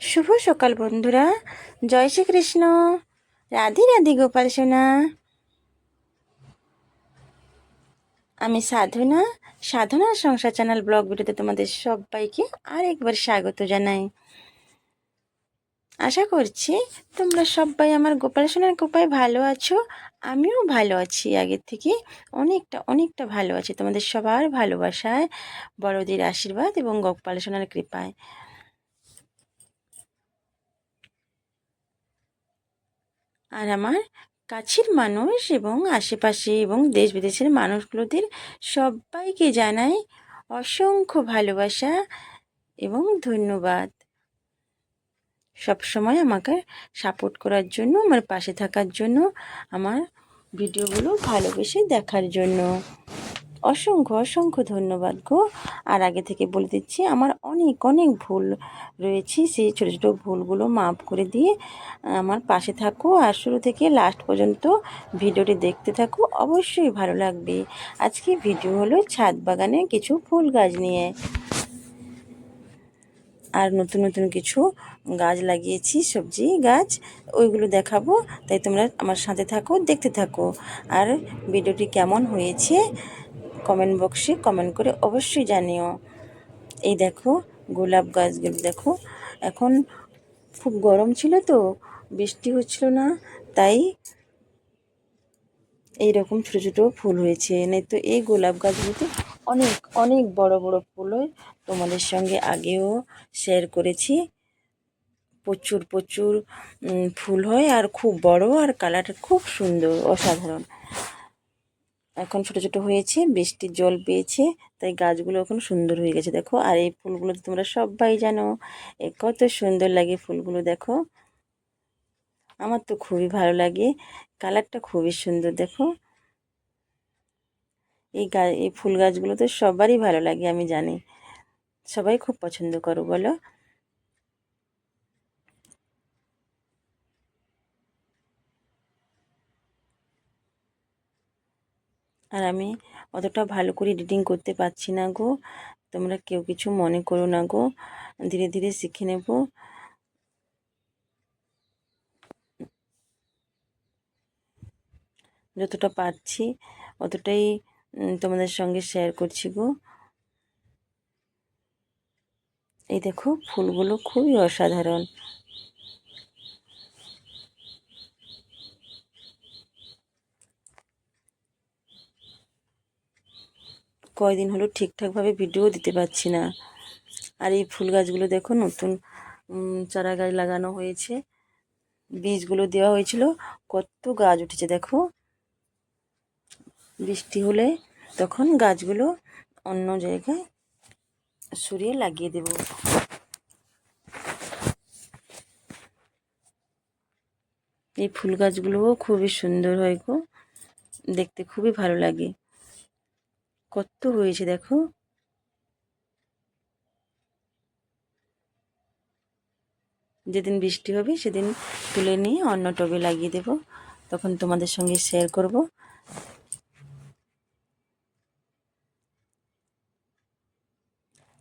শুভ সকাল বন্ধুরা। জয় শ্রীকৃষ্ণ। রাধে রাধে গোপাল সোনা। আমি সাধনা সাধনার সংসার চ্যানেল ব্লগ ভিডিওতে তোমাদের সবাইকে আরেকবার স্বাগত জানাই। আশা করছি তোমরা সবাই আমার গোপাল সোনার কৃপায় ভালো আছো, আমিও ভালো আছি। আগের থেকে অনেকটা অনেকটা ভালো আছি তোমাদের সবার ভালোবাসায়, বড়দের আশীর্বাদ এবং গোপাল সোনার কৃপায়। আর আমার কাছের মানুষ এবং আশেপাশে এবং দেশ বিদেশের মানুষগুলোদের সবাইকে জানাই অসংখ্য ভালোবাসা এবং ধন্যবাদ। সবসময় আমাকে সাপোর্ট করার জন্য, আমার পাশে থাকার জন্য, আমার ভিডিওগুলো ভালোবেসে দেখার জন্য। অসংখ্য অসংখ্য ধন্যবাদ গো। আর আগে থেকে বলে দিচ্ছি, আমার অনেক অনেক ভুল রয়েছে, সেই ছোটো ছোটো ভুলগুলো মাফ করে দিয়ে আমার পাশে থাকো। আর শুরু থেকে লাস্ট পর্যন্ত ভিডিওটি দেখতে থাকো, অবশ্যই ভালো লাগবে। আজকে ভিডিও হলো ছাদ বাগানে কিছু ফুল গাছ নিয়ে। আর নতুন নতুন কিছু গাছ লাগিয়েছি, সবজি, গাছ, ওইগুলো দেখাবো। তাই তোমরা আমার সাথে থাকো, দেখতে থাকো। আর ভিডিওটি কেমন হয়েছে কমেন্ট বক্সে কমেন্ট করে অবশ্যই জানিও। এই দেখো, গোলাপ গাছগুলো দেখো। এখন খুব গরম ছিল তো, বৃষ্টি হচ্ছিল না, তাই এই রকম ছোটো ছোটো ফুল হয়েছে। নাই তো এই গোলাপ গাছগুলোতে অনেক অনেক বড় বড় ফুল হয়। তোমাদের সঙ্গে আগেও শেয়ার করেছি। প্রচুর প্রচুর ফুল হয় আর খুব বড় আর কালারটা খুব সুন্দর, অসাধারণ। এখন ছোট ছোট হয়েছে বৃষ্টির জল পেয়েছে, তাই গাছগুলো এখন সুন্দর হয়ে গেছে, দেখো। আর এই ফুলগুলো তো তোমরা সবাই জানো, এ কত সুন্দর লাগে ফুলগুলো, দেখো। আমার তো খুবই ভালো লাগে, কালারটা খুবই সুন্দর, দেখো। এই গা, এই ফুল গাছগুলো তো সবারই ভালো লাগে, আমি জানি। সবাই খুব পছন্দ করো, বলো। আর আমি অতটা ভালো করে এডিটিং করতে পারছি না গো। তোমরা কেউ কিছু মনে করো না গো। ধীরে ধীরে শিখে নেব। যতটা পারছি, অতটাই তোমাদের সঙ্গে শেয়ার করছি গো। এই দেখো, ফুলগুলো খুবই অসাধারণ। কয়দিন হলো ঠিকঠাকভাবে ভিডিও দিতে পারছি না। আর এই ফুল গাছগুলো দেখো নতুন চারা গাছ লাগানো হয়েছে। বীজগুলো দেওয়া হয়েছিল। কত গাছ উঠেছে দেখো। বৃষ্টি হলে তখন গাছগুলো অন্য জায়গায় সরিয়ে লাগিয়ে দেব। এই ফুল গাছগুলোও খুবই সুন্দর হয় গো। দেখতে খুবই ভালো লাগে। কত হয়েছে দেখো। যেদিন বৃষ্টি হবে সেদিন তুলে নিয়ে অন্য টবে লাগিয়ে দেব। তখন তোমাদের সঙ্গে শেয়ার করব।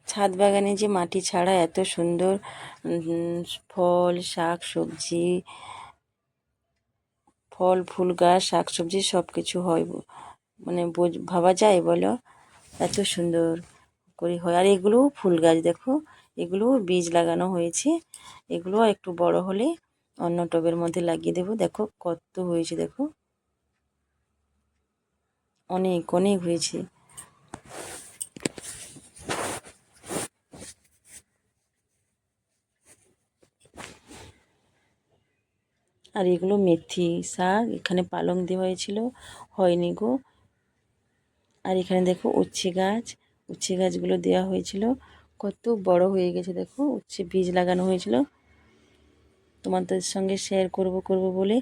ছাদ বাগানে যে মাটি ছাড়া এত সুন্দর ফল, শাক, সবজি, ফল, ফুল, গাছ, শাক, সবজি সব কিছু হয় মানে ভাবা যায় বলো? এত সুন্দর করে হয়। আর এগুলোও ফুল গাছ দেখো। এগুলোও বীজ লাগানো হয়েছে। এগুলো একটু বড় হলে অন্য টবের মধ্যে লাগিয়ে দেবো। দেখো কত হয়েছে, দেখো। অনেক অনেক হয়েছে। আর এগুলো মেথি শাক, এখানে পালং দেওয়া হয়েছিল। হয়নি গো। আর এখানে দেখো উচ্ছে গাছ। উচ্ছে গাছগুলো দেওয়া হয়েছিল। কত বড় হয়ে গেছে দেখো, উচ্ছে বীজ লাগানো হয়েছিল। তোমাদের সঙ্গে শেয়ার করব করব বলে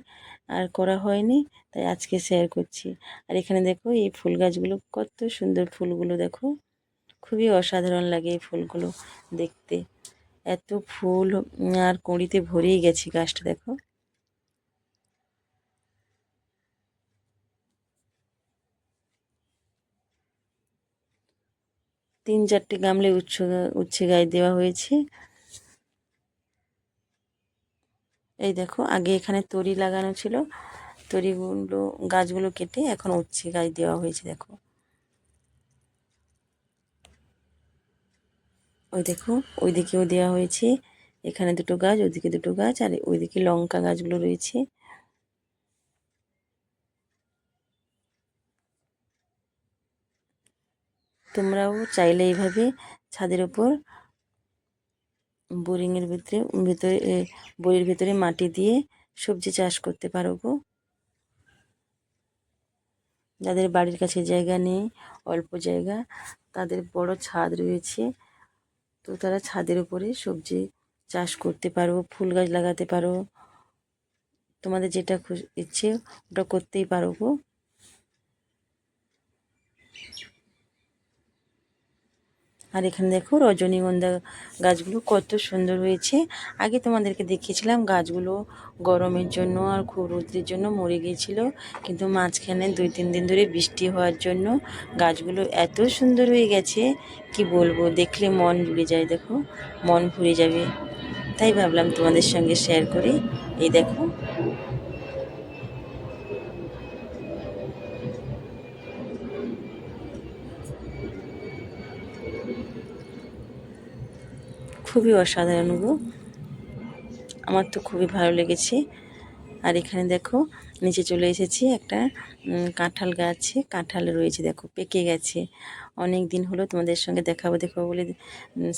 আর করা হয়নি, তাই আজকে শেয়ার করছি। আর এখানে দেখো এই ফুল গাছগুলো, কত সুন্দর ফুলগুলো দেখো। খুবই অসাধারণ লাগে এই ফুলগুলো দেখতে। এত ফুল আর কুঁড়িতে ভরেই গেছে গাছটা দেখো। তিন চারটে গামলে উচ্ছ, উচ্ছে গাছ দেওয়া হয়েছে। এই দেখো, আগে এখানে তরি লাগানো ছিল। তরিগুলো, গাছগুলো কেটে এখন উচ্ছে গাছ দেওয়া হয়েছে, দেখো। ওই দেখো, ওইদিকেও দেওয়া হয়েছে। এখানে দুটো গাছ, ওইদিকে দুটো গাছ, আর ওইদিকে লঙ্কা গাছগুলো রয়েছে। তোমরাও চাইলে এইভাবে ছাদের ওপর বোরিংয়ের ভিতরে ভিতরে বইয়ের ভিতরে মাটি দিয়ে সবজি চাষ করতে পারো গো। যাদের বাড়ির কাছে জায়গা নেই, অল্প জায়গা, তাদের বড় ছাদ রয়েছে, তো তারা ছাদের উপরে সবজি চাষ করতে পারো, ফুল গাছ লাগাতে পারো। তোমাদের যেটা ইচ্ছে, ওটা করতেই পারো গো। আর এখানে দেখো রজনীগন্ধা গাছগুলো কত সুন্দর হয়েছে। আগে তোমাদেরকে দেখিয়েছিলাম গাছগুলো গরমের জন্য আর খুব জন্য মরে গিয়েছিল, কিন্তু মাঝখানে দুই, তিন দিন ধরে বৃষ্টি হওয়ার জন্য গাছগুলো এত সুন্দর হয়ে গেছে, কি বলব? দেখলে মন জুড়ে যায়, দেখো, মন ভরে যাবে। তাই ভাবলাম তোমাদের সঙ্গে শেয়ার করি। এই দেখো খুবই অসাধারণ, গো। আমার তো খুবই ভালো লেগেছে। আর এখানে দেখো, নিচে চলে এসেছি একটা কাঁঠাল গাছে। কাঁঠাল রয়েছে, দেখো, পেকে গেছে। অনেক দিন হলো তোমাদের সঙ্গে দেখাবো দেখাবো বলে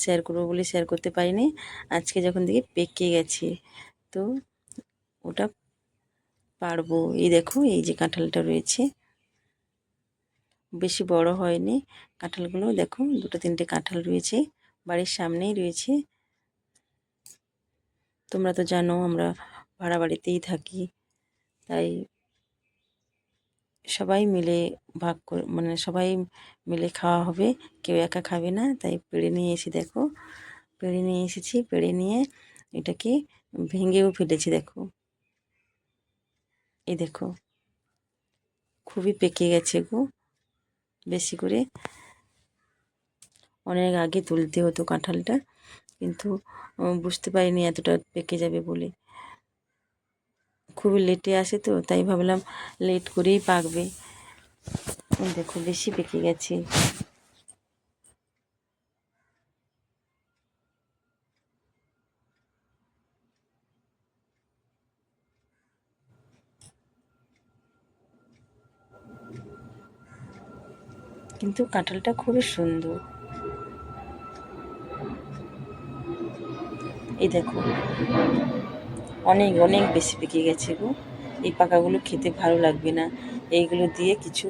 শেয়ার করব বলে শেয়ার করতে পারিনি। আজকে যখন দেখি পেকে গেছে, তো ওটা পারব। এই দেখো, এই যে কাঁঠালটা রয়েছে। বেশি বড় হয়নি। কাঁঠালগুলো দেখো, দুটো তিনটে কাঁঠাল রয়েছে। বাড়ির সামনেই রয়েছে। তোমরা তো জানো আমরা ভাড়া বাড়িতেই থাকি। তাই সবাই মিলে ভাগ করে মানে সবাই মিলে খাওয়া হবে। কেউ একা খাবে না, তাই পেড়ে নিয়ে এসে দেখো। পেড়ে নিয়ে এসেছি, পেড়ে নিয়ে এটাকে ভেঙেও ফেলেছি, দেখো। এই দেখো, খুবই পেকে গেছে গো, বেশি করে। অনেক আগে তুলতে হতো কাঁঠালটা, কিন্তু বুঝতে পারিনি এতটা পেকে যাবে বলে। খুবই লেটে আসে তো, তাই ভাবলাম লেট করেই পাকবে। দেখো, বেশি পেকে গেছে। কিন্তু কাঁঠালটা খুবই সুন্দর। এই দেখো। অনেক অনেক বেশি পেকে গেছে গো। এই পাকাগুলো খেতে ভালো লাগবে না। এইগুলো দিয়ে কিছু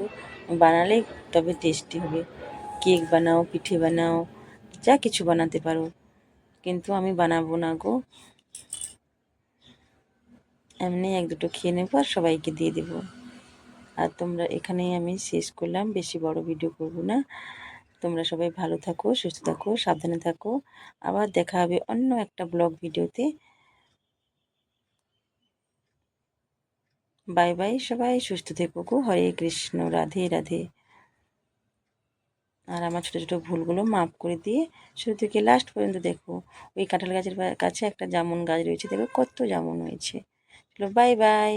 বানালে তবে টেস্টি হবে। কেক বানাও, পিঠে বানাও, যা কিছু বানাতে পারো। কিন্তু আমি বানাবো না গো। এমনি এক দুটো খেয়ে নেব আর সবাইকে দিয়ে দেবো। আর তোমরা এখানেই আমি শেষ করলাম। বেশি বড় ভিডিও করব না। তোমরা সবাই ভালো থাকো, সুস্থ থাকো, সাবধানে থাকো। আবার দেখা হবে অন্য একটা ব্লগ ভিডিওতে। বাই বাই সবাই, সুস্থ থেকো গো। হরে কৃষ্ণ, রাধে রাধে। আর আমার ছোটো ছোটো ভুলগুলো মাফ করে দিয়ে শুরু থেকে লাস্ট পর্যন্ত দেখো। ওই কাঁঠাল গাছের কাছে একটা জামুন গাছ রয়েছে, দেখো কত জামুন হয়েছে। চলো বাই বাই।